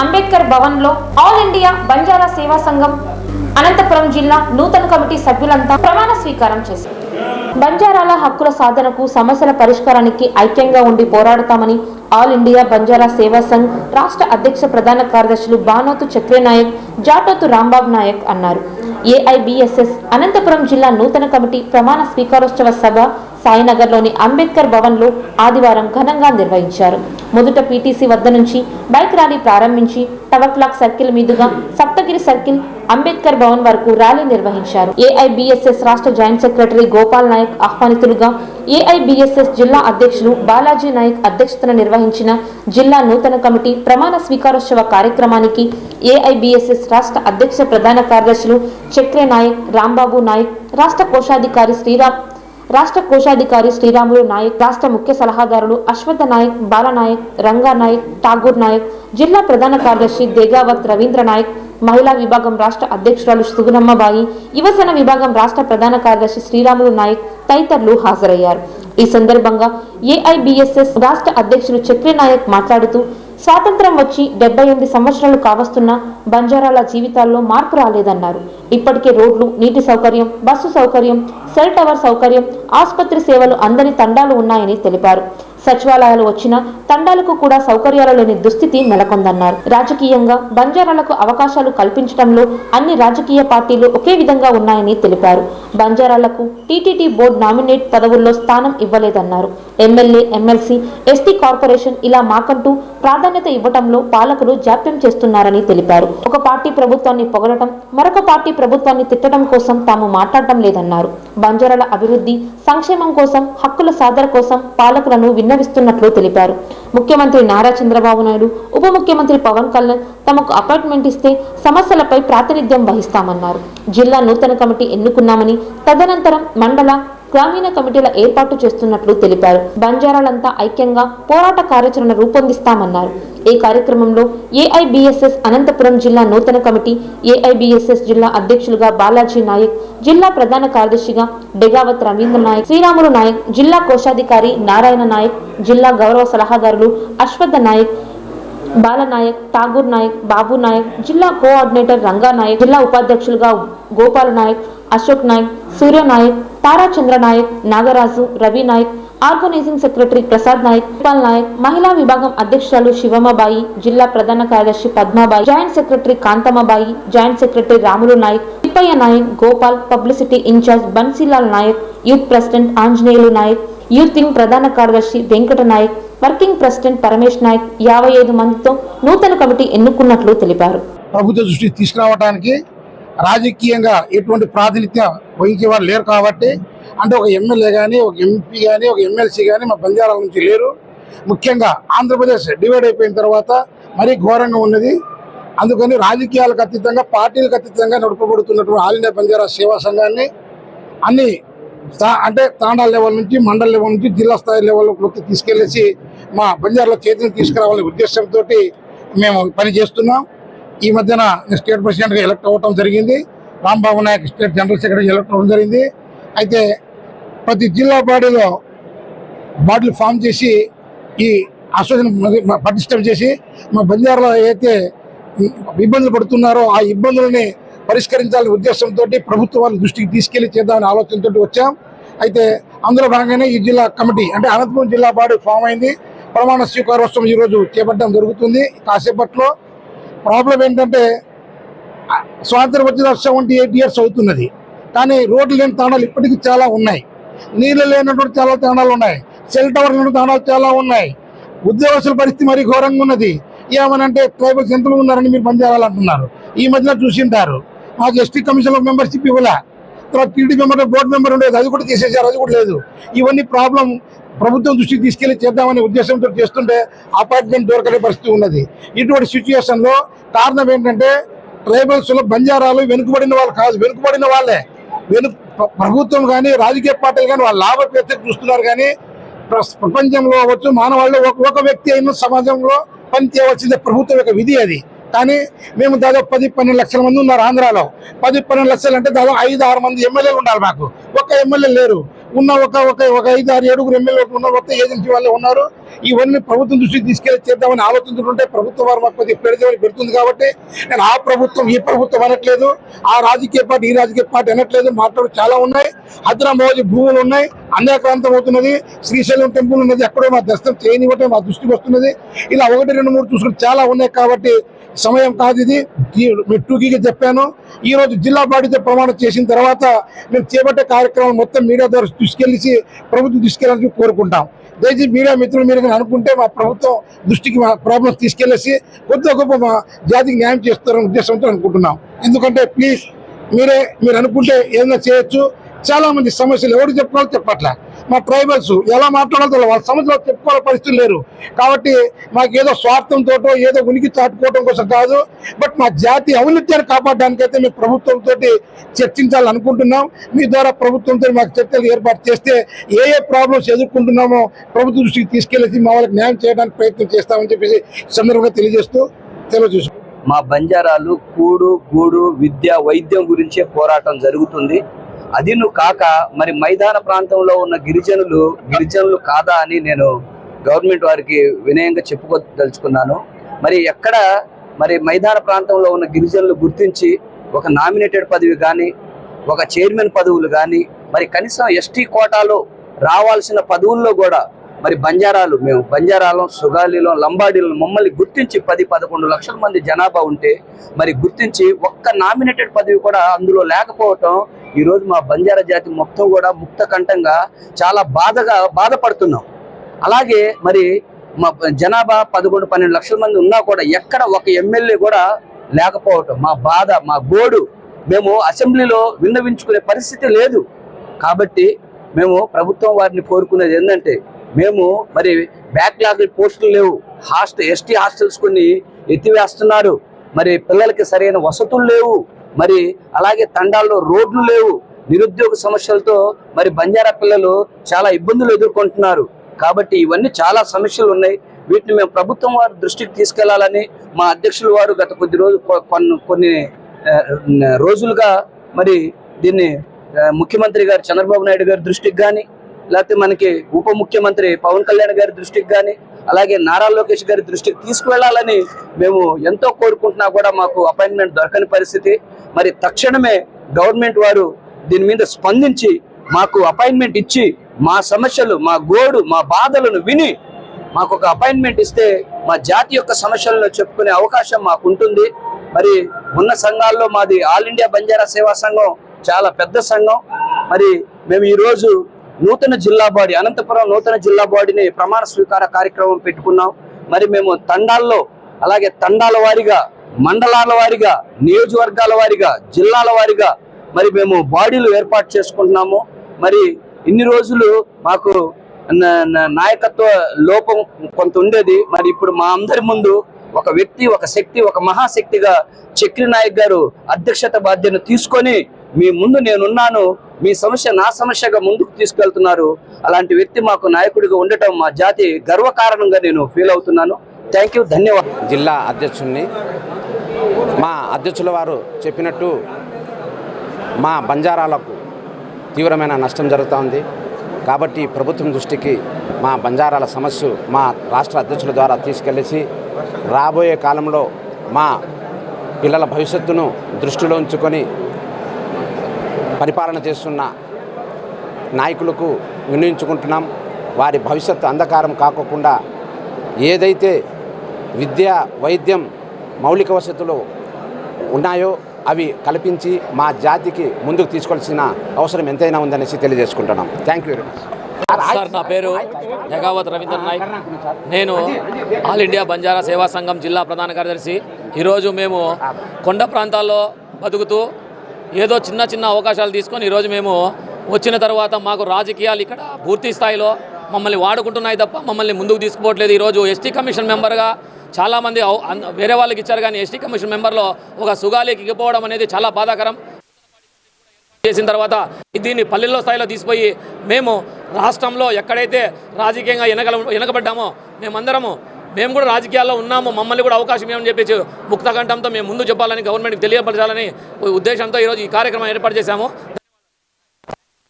అంబేద్కర్ భవన్లో all India Banjara సేవా సంఘం అనంతపురం జిల్లా నూతన కమిటీ సభ్యులంతా ప్రమాణ స్వీకారం చేశారు. బంజారాల హక్కుల సాధనకు సమస్యల పరిష్కారానికి ఐక్యంగా ఉండి పోరాడతామని ఆల్ ఇండియా బంజారా సేవా సంఘ్ రాష్ట్ర అధ్యక్ష ప్రధాన కార్యదర్శులు బానోతు చక్రేనాయక్ జాటోతు రాంబాబు నాయక్ అన్నారు. ఏఐబిఎస్ఎస్ అనంతపురం జిల్లా నూతన కమిటీ ప్రమాణ స్వీకారోత్సవ సభ సాయినగర్లోని అంబేద్కర్ భవన్లో ఆదివారం ఘనంగా నిర్వహించారు. మొదట పీటీసీ వద్ద నుంచి బైక్ ర్యాలీ ప్రారంభించి టవర్ క్లాక్ సర్కిల్ మీదుగా సప్తగిరి సర్కిల్ అంబేద్కర్ భవన్ వరకు ర్యాలీ నిర్వహించారు. ఏఐబిఎస్ఎస్ రాష్ట్ర జాయింట్ సెక్రటరీ గోపాల్ నాయక్ ఆహ్వానితులుగా ఏఐబిఎస్ఎస్ జిల్లా అధ్యక్షులు బాలాజీ నాయక్ అధ్యక్షతన నిర్వహించిన జిల్లా నూతన కమిటీ ప్రమాణ స్వీకారోత్సవ కార్యక్రమానికి ఏఐబిఎస్ఎస్ రాష్ట్ర అధ్యక్ష ప్రధాన కార్యదర్శులు చక్రే నాయక్ రాంబాబు నాయక్ రాష్ట్ర కోశాధికారి శ్రీరామ్ రాష్ట్ర కోశాధికారి శ్రీరాములు నాయక్ రాష్ట్ర ముఖ్య సలహాదారులు అశ్వథ నాయక్ బాలనాయక్ రంగా నాయక్ ఠాగూర్ నాయక్ జిల్లా ప్రధాన కార్యదర్శి దేగావత్ రవీంద్ర నాయక్ మహిళా విభాగం రాష్ట్ర అధ్యక్షురాలు సుగుణమ్మబాయి యువసేన విభాగం రాష్ట్ర ప్రధాన కార్యదర్శి శ్రీరాములు నాయక్ తదితరులు హాజరయ్యారు. ఈ సందర్భంగా ఏఐబిఎస్ఎస్ రాష్ట్ర అధ్యక్షులు చక్రి నాయక్ మాట్లాడుతూ స్వాతంత్రం వచ్చి డెబ్బై ఎనిమిది సంవత్సరాలు కావస్తున్న బంజారాల జీవితాల్లో మార్పు రాలేదన్నారు. ఇప్పటికే రోడ్లు నీటి సౌకర్యం బస్సు సౌకర్యం సెల్ టవర్ సౌకర్యం ఆసుపత్రి సేవలు అందని తండాలు ఉన్నాయని తెలిపారు. సచివాలయాలు వచ్చిన తండాలకు కూడా సౌకర్యాలు లేని దుస్థితి నెలకొందన్నారు. రాజకీయంగా బంజారాలకు అవకాశాలు కల్పించడంలో అన్ని రాజకీయ పార్టీలు ఒకే విధంగా ఉన్నాయని తెలిపారు. బంజారాలకు టీటీడీ బోర్డు నామినేట్ పదవుల్లో స్థానం ఇవ్వలేదన్నారు. ఎమ్మెల్యే ఎమ్మెల్సీ ఎస్టీ కార్పొరేషన్ ఇలా మాకంటూ ప్రాధాన్యత ఇవ్వటంలో పాలకులు జాప్యం చేస్తున్నారని తెలిపారు. ఒక పార్టీ ప్రభుత్వాన్ని పొగడటం మరొక పార్టీ ప్రభుత్వాన్ని తిట్టడం కోసం తాము మాట్లాడటం లేదన్నారు. బంజారాల అభివృద్ధి సంక్షేమం కోసం హక్కుల సాధన కోసం పాలకులను విన్నవిస్తున్నట్లు తెలిపారు. ముఖ్యమంత్రి నారా చంద్రబాబు నాయుడు ఉప ముఖ్యమంత్రి పవన్ కళ్యాణ్ తమకు అపాయింట్మెంట్ ఇస్తే సమస్యలపై ప్రాతినిధ్యం వహిస్తామన్నారు. జిల్లా నూతన కమిటీ ఎన్నుకున్నామని తదనంతరం మండల గ్రామీణ కమిటీల ఏర్పాటు చేస్తున్నట్లు తెలిపారు. బంజారాలంతా ఐక్యంగా పోరాట కార్యాచరణ రూపొందిస్తామన్నారు. ఈ కార్యక్రమంలో ఏఐబిఎస్ఎస్ అనంతపురం జిల్లా నూతన కమిటీ ఏఐబిఎస్ఎస్ జిల్లా అధ్యక్షులుగా బాలాజీ నాయక్ జిల్లా ప్రధాన కార్యదర్శిగా డెగావత్ రవీంద్ర నాయక్ శ్రీరాములు నాయక్ జిల్లా కోశాధికారి నారాయణ నాయక్ జిల్లా గౌరవ సలహాదారులు అశ్వథ నాయక్ బాలనాయక్ ఠాగూర్ నాయక్ బాబు నాయక్ జిల్లా కోఆర్డినేటర్ రంగా నాయక్ జిల్లా ఉపాధ్యక్షులుగా గోపాల్ నాయక్ అశోక్ నాయక్ సూర్య నాయక్ పారాచంద్ర నాయక్ నాగరాజు రవి నాయక్ ఆర్గనైజింగ్ సెక్రటరీ ప్రసాద్ నాయక్ గోపాల్ నాయక్ మహిళా విభాగం అధ్యక్షురాలు శివమ్మబాయి జిల్లా ప్రధాన కార్యదర్శి Padmabai joint secretary Kanthammabai joint secretary Ramulu Nayak Tippaiah Nayak Gopal publicity incharge Bansilal Nayak youth president Anjaneyulu Nayak youth wing ప్రధాన కార్యదర్శి వెంకట నాయక్ వర్కింగ్ ప్రెసిడెంట్ పరమేష్ నాయక్ యాభై ఐదు మందితో నూతన కమిటీ ఎన్నుకున్నట్లు తెలిపారు. ప్రభుత్వ దృష్టికి తీసుకురావడానికి రాజకీయంగా ఎటువంటి ప్రాతినిధ్యం వహించేవారు లేరు కాబట్టి అంటే ఒక ఎమ్మెల్యే కానీ ఒక ఎంపీ కానీ ఒక ఎమ్మెల్సీ కానీ మా బంజారాల నుంచి లేరు. ముఖ్యంగా ఆంధ్రప్రదేశ్ డివైడ్ అయిపోయిన తర్వాత మరీ ఘోరంగా ఉన్నది. అందుకని రాజకీయాలకు అతీతంగా పార్టీలకు అతీతంగా నడుపబడుతున్నటువంటి ఆల్ ఇండియా బంజారా సేవా సంఘాన్ని అన్ని తా- అంటే తాండాల లెవెల్ నుంచి మండల లెవెల్ నుంచి జిల్లా స్థాయి లెవెల్లోకి తీసుకెళ్ళేసి మా బంజారాల చేతిని తీసుకురావాలనే ఉద్దేశంతో మేము పని చేస్తున్నాం ఈ మధ్యన స్టేట్ ప్రెసిడెంట్గా ఎలక్ట్ అవ్వటం జరిగింది. Rambabu Nayak state general secretary elect అవ్వడం జరిగింది. అయితే ప్రతి జిల్లా బాడీలో బాడీలు ఫామ్ చేసి ఈ అసోసియేషన్ మరి పటిష్టం చేసి మా బంజారాలో అయితే ఇబ్బందులు పడుతున్నారో ఆ ఇబ్బందులని పరిష్కరించాలనే ఉద్దేశంతో ప్రభుత్వాల దృష్టికి తీసుకెళ్ళి చేద్దామనే ఆలోచనతో వచ్చాం. అయితే అందులో భాగంగానే ఈ జిల్లా కమిటీ అంటే అనంతపురం జిల్లా బాడీ ఫామ్ అయింది. ప్రమాణ స్వీకారోత్సవం ఈరోజు చేపట్టడం జరుగుతుంది. కాసేపట్లో ప్రాబ్లం ఏంటంటే స్వాతంత్ర స్వాతంత్రం వచ్చిన సెవెంటీ ఎయిట్ ఇయర్స్ అవుతున్నది. కానీ రోడ్లు లేని తాణాలు ఇప్పటికీ చాలా ఉన్నాయి. నీళ్ళు లేనటువంటి చాలా తాణాలు ఉన్నాయి. సెల్ టవర్ లేని తాణాలు చాలా ఉన్నాయి. ఉద్యోగస్తుల పరిస్థితి మరీ ఘోరంగా ఉన్నది. ఏమనంటే ట్రైబల్స్ ఎంతలో ఉన్నారని మీరు పనిచేయాలంటున్నారు ఈ మధ్యన చూసింటారు. మాకు ఎస్టీ కమిషన్లో మెంబర్షిప్ ఇవ్వలే. తర్వాత టీడీ మెంబర్ బోర్డు మెంబర్ ఉండేది. అది కూడా తీసేసారు అది కూడా లేదు. ఇవన్నీ ప్రాబ్లం ప్రభుత్వం దృష్టికి తీసుకెళ్ళి చేద్దామనే ఉద్దేశంతో చేస్తుంటే అపార్ట్మెంట్ దొరకనే పరిస్థితి ఉన్నది. ఇటువంటి సిచ్యుయేషన్లో కారణం ఏంటంటే ట్రైబల్స్లో బంజారాలు వెనుకబడిన వాళ్ళు కాదు వెనుకబడిన వాళ్ళే. వెను ప్రభుత్వం కానీ రాజకీయ పార్టీలు కానీ వాళ్ళ లాభపేత చూస్తున్నారు కానీ ప్రపంచంలో అవ్వచ్చు మానవాళ్ళు ఒక ఒక వ్యక్తి అయిన సమాజంలో పని చేయవలసిందే ప్రభుత్వం యొక్క విధి అది. కానీ మేము దాదాపు పది పన్నెండు లక్షల మంది ఉన్నారు ఆంధ్రాలో. పది పన్నెండు లక్షలు అంటే దాదాపు ఐదు ఆరు మంది ఎమ్మెల్యేలు ఉండాలి మాకు. ఒక ఎమ్మెల్యే లేరు. ఉన్న ఒక ఒక ఒక ఐదు ఆరు ఏడుగురు ఎమ్మెల్యేలు ఉన్న మొత్తం ఏజెన్సీ వాళ్ళే ఉన్నారు. ఇవన్నీ ప్రభుత్వం దృష్టికి తీసుకెళ్ళి చేద్దామని ఆలోచించుకుంటే ప్రభుత్వం వారు మాకు కొద్దిగా పెడదామని పెడుతుంది కాబట్టి నేను ఆ ప్రభుత్వం ఈ ప్రభుత్వం అనట్లేదు ఆ రాజకీయ పార్టీ ఈ రాజకీయ పార్టీ అనట్లేదు మాట్లాడు చాలా ఉన్నాయి. హైదరాబాద్ భూములు ఉన్నాయి అన్యాక్రాంతం అవుతున్నది శ్రీశైలం టెంపుల్ ఉన్నది ఎక్కడో మా దర్శనం చేయనివ్వటం మా దృష్టికి వస్తున్నది. ఇలా ఒకటి రెండు మూడు చూసుకుంటే చాలా ఉన్నాయి కాబట్టి సమయం కాదు ఇది. మెట్టుకి చెప్పాను. ఈ రోజు జిల్లా బాడీతో ప్రమాణం చేసిన తర్వాత మేము చేపట్టే కార్యక్రమం మొత్తం మీడియా ద్వారా తీసుకెళ్ళి ప్రభుత్వం తీసుకెళ్ళాలని కోరుకుంటాం. దయచేసి మీడియా మిత్రులు మీరు ఏదైనా అనుకుంటే మా ప్రభుత్వం దృష్టికి మా ప్రాబ్లమ్స్ తీసుకెళ్ళేసి కొద్దిగా గొప్ప మా జాతికి న్యాయం చేస్తారని ఉద్దేశంతో అనుకుంటున్నాం. ఎందుకంటే ప్లీజ్ మీరే మీరు అనుకుంటే ఏదైనా చేయొచ్చు. చాలా మంది సమస్యలు ఎవరు చెప్పుకోవాలో చెప్పట్లే. మా ట్రైబల్స్ ఎలా మాట్లాడాలో వాళ్ళ సమస్యలు చెప్పుకోవాల పరిస్థితి లేరు. కాబట్టి మాకు ఏదో స్వార్థంతో ఏదో ఉనికి చాటుకోవడం కోసం కాదు. బట్ మా జాతి ఔన్నత్యాన్ని కాపాడడానికి అయితే మేము ప్రభుత్వంతో చర్చించాలనుకుంటున్నాం. మీ ద్వారా ప్రభుత్వంతో మాకు చర్చలు ఏర్పాటు చేస్తే ఏ ఏ ప్రాబ్లమ్స్ ఎదుర్కొంటున్నామో ప్రభుత్వ దృష్టికి తీసుకెళ్ళేసి మా వాళ్ళకి న్యాయం చేయడానికి ప్రయత్నం చేస్తామని చెప్పేసి సందర్భంగా తెలియజేస్తూ తెలియజేసు మా బంజారాలు కూడు గూడు విద్య వైద్యం గురించే పోరాటం జరుగుతుంది. అది నువ్వు కాక మరి మైదాన ప్రాంతంలో ఉన్న గిరిజనులు గిరిజనులు కాదా అని నేను గవర్నమెంట్ వారికి వినయంగా చెప్పుకోదలుచుకున్నాను. మరి ఎక్కడ మరి మైదాన ప్రాంతంలో ఉన్న గిరిజనులు గుర్తించి ఒక నామినేటెడ్ పదవి కానీ ఒక చైర్మన్ పదవులు కానీ మరి కనీసం ఎస్టీ కోటాలో రావాల్సిన పదవుల్లో కూడా మరి బంజారాలు మేము బంజారాలం సుగాలిలో లంబాడీలో మమ్మల్ని గుర్తించి పది పదకొండు లక్షల మంది జనాభా ఉంటే మరి గుర్తించి ఒక్క నామినేటెడ్ పదవి కూడా అందులో లేకపోవటం ఈరోజు మా బంజారా జాతి మొత్తం కూడా ముక్త కంఠంగా చాలా బాధగా బాధపడుతున్నాం. అలాగే మరి మా జనాభా పదకొండు పన్నెండు లక్షల మంది ఉన్నా కూడా ఎక్కడ ఒక ఎమ్మెల్యే కూడా లేకపోవటం. మా బాధ మా గోడు. మేము అసెంబ్లీలో విన్నవించుకునే పరిస్థితి లేదు. కాబట్టి మేము ప్రభుత్వం వారిని కోరుకునేది ఏంటంటే మేము మరి బ్యాక్లాగ్ పోస్టులు లేవు. హాస్టల్ ఎస్టీ హాస్టల్స్ కొన్ని ఎత్తివేస్తున్నారు. మరి పిల్లలకి సరైన వసతులు లేవు. మరి అలాగే తండాల్లో రోడ్లు లేవు. నిరుద్యోగ సమస్యలతో మరి బంజారా పిల్లలు చాలా ఇబ్బందులు ఎదుర్కొంటున్నారు. కాబట్టి ఇవన్నీ చాలా సమస్యలు ఉన్నాయి. వీటిని మేము ప్రభుత్వం వారి దృష్టికి తీసుకెళ్ళాలని మా అధ్యక్షుల వారు గత కొద్ది రోజు కొన్ని కొన్ని రోజులుగా మరి దీన్ని ముఖ్యమంత్రి గారు చంద్రబాబు నాయుడు గారి దృష్టికి కానీ లేకపోతే మనకి ఉప ముఖ్యమంత్రి పవన్ కళ్యాణ్ గారి దృష్టికి కానీ అలాగే నారా లోకేష్ గారి దృష్టికి తీసుకువెళ్ళాలని మేము ఎంతో కోరుకుంటున్నా కూడా మాకు అపాయింట్మెంట్ దొరకని పరిస్థితి. మరి తక్షణమే గవర్నమెంట్ వారు దీని మీద స్పందించి మాకు అపాయింట్మెంట్ ఇచ్చి మా సమస్యలు మా గోడు మా బాధలను విని మాకు ఒక అపాయింట్మెంట్ ఇస్తే మా జాతి యొక్క సమస్యలను చెప్పుకునే అవకాశం మాకు ఉంటుంది మరి ఉన్న సంఘాల్లో మాది ఆల్ ఇండియా బంజారా సేవా సంఘం చాలా పెద్ద సంఘం. మరి మేము ఈరోజు నూతన జిల్లా బాడీ అనంతపురం నూతన జిల్లా బాడీని ప్రమాణ స్వీకార కార్యక్రమం పెట్టుకున్నాం. మరి మేము తండాల్లో అలాగే తండాల వారీగా మండలాల వారిగా నియోజకవర్గాల వారిగా జిల్లాల వారిగా మరి మేము బాడీలు ఏర్పాటు చేసుకుంటున్నాము. మరి ఇన్ని రోజులు మాకు న- నాయకత్వ లోపం కొంత ఉండేది. మరి ఇప్పుడు మా అందరి ముందు ఒక వ్యక్తి ఒక శక్తి ఒక మహాశక్తిగా చక్రి నాయక్ గారు అధ్యక్షత బాధ్యతను తీసుకొని మీ ముందు నేనున్నాను. మీ సమస్య నా సమస్యగా ముందుకు తీసుకెళ్తున్నారు. అలాంటి వ్యక్తి మాకు నాయకుడిగా ఉండటం మా జాతి గర్వకారణంగా నేను ఫీల్ అవుతున్నాను. Thank you. ధన్యవాదాలు. జిల్లా అధ్యక్షుడిని మా అధ్యక్షుల వారు చెప్పినట్టు మా బంజారాలకు తీవ్రమైన నష్టం జరుగుతోంది. కాబట్టి ప్రభుత్వం దృష్టికి మా బంజారాల సమస్య మా రాష్ట్ర అధ్యక్షుల ద్వారా తీసుకెళ్ళేసి రాబోయే కాలంలో మా పిల్లల భవిష్యత్తును దృష్టిలో ఉంచుకొని పరిపాలన చేస్తున్న నాయకులకు వినియోగించుకుంటున్నాం వారి భవిష్యత్తు అంధకారం కాకోకుండా ఏదైతే విద్య వైద్యం మౌలిక వసతులు ఉన్నాయో అవి కల్పించి మా జాతికి ముందుకు తీసుకోవాల్సిన అవసరం ఎంతైనా ఉందనేసి తెలియజేసుకుంటున్నాం. Thank you very much sir నా పేరు జగావత్ రవీంద్ర నాయక్. నేను ఆల్ ఇండియా బంజారా సేవా సంఘం జిల్లా ప్రధాన కార్యదర్శి. ఈరోజు మేము కొండ ప్రాంతాల్లో బతుకుతూ ఏదో చిన్న చిన్న అవకాశాలు తీసుకొని ఈరోజు మేము వచ్చిన తర్వాత మాకు రాజకీయాలు ఇక్కడ పూర్తి స్థాయిలో మమ్మల్ని వాడుకుంటున్నాయి తప్ప మమ్మల్ని ముందుకు తీసుకుపోవట్లేదు. ఈరోజు ఎస్టీ కమిషన్ మెంబర్గా చాలామంది వేరే వాళ్ళకి ఇచ్చారు కానీ ఎస్టీ కమిషన్ మెంబర్లో ఒక సుగాలికి ఇగిపోవడం అనేది చాలా బాధాకరం. చేసిన తర్వాత దీన్ని పల్లెల్లో స్థాయిలో తీసిపోయి మేము రాష్ట్రంలో ఎక్కడైతే రాజకీయంగా వెనకల వెనకబడ్డామో మేమందరము మేము కూడా రాజకీయాల్లో ఉన్నాము మమ్మల్ని కూడా అవకాశం ఏమని చెప్పేసి ముక్తకంఠంతో మేము ముందు చెప్పాలని గవర్నమెంట్కి తెలియపరచాలని ఉద్దేశంతో ఈరోజు ఈ కార్యక్రమం ఏర్పాటు చేశాము.